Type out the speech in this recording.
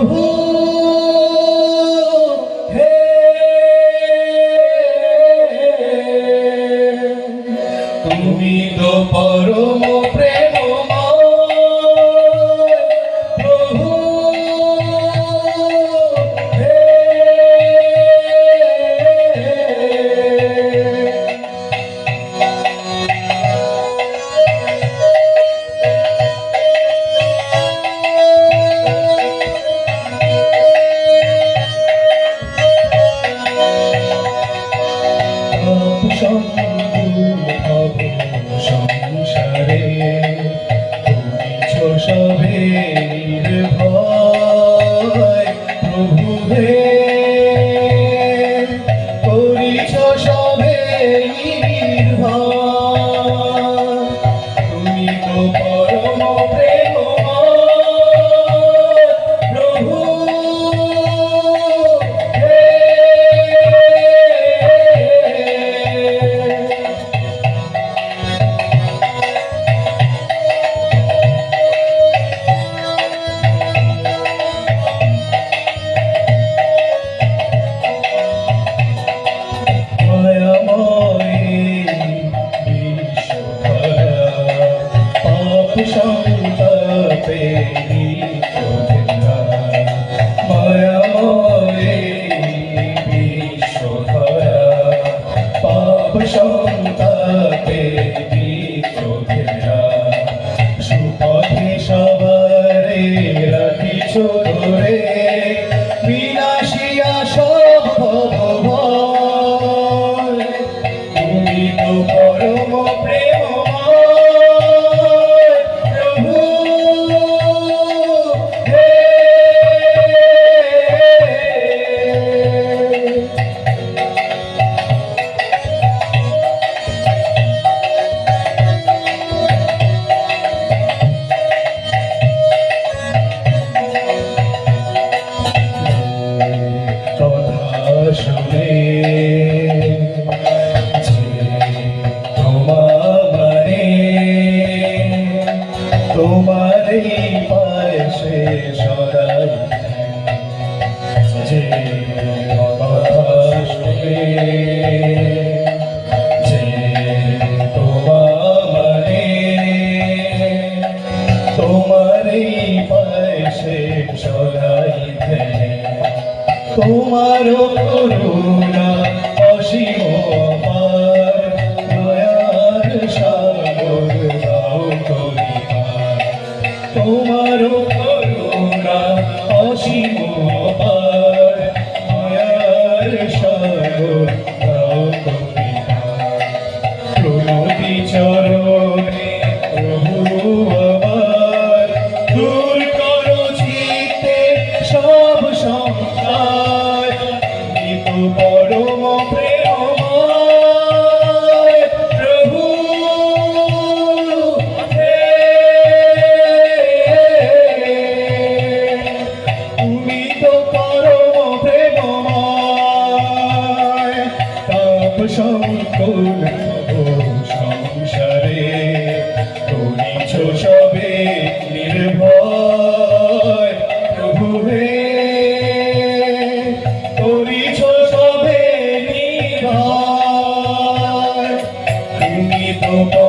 প্রভু হে তুমি তো পরমা শোভে। চলাইতে তোমার করুণা অসীম সম্পূর্ণ সংসারে করিছ সবে নির্ভয় প্রভু হে করিছ সবে নির্ভয় তুমি তো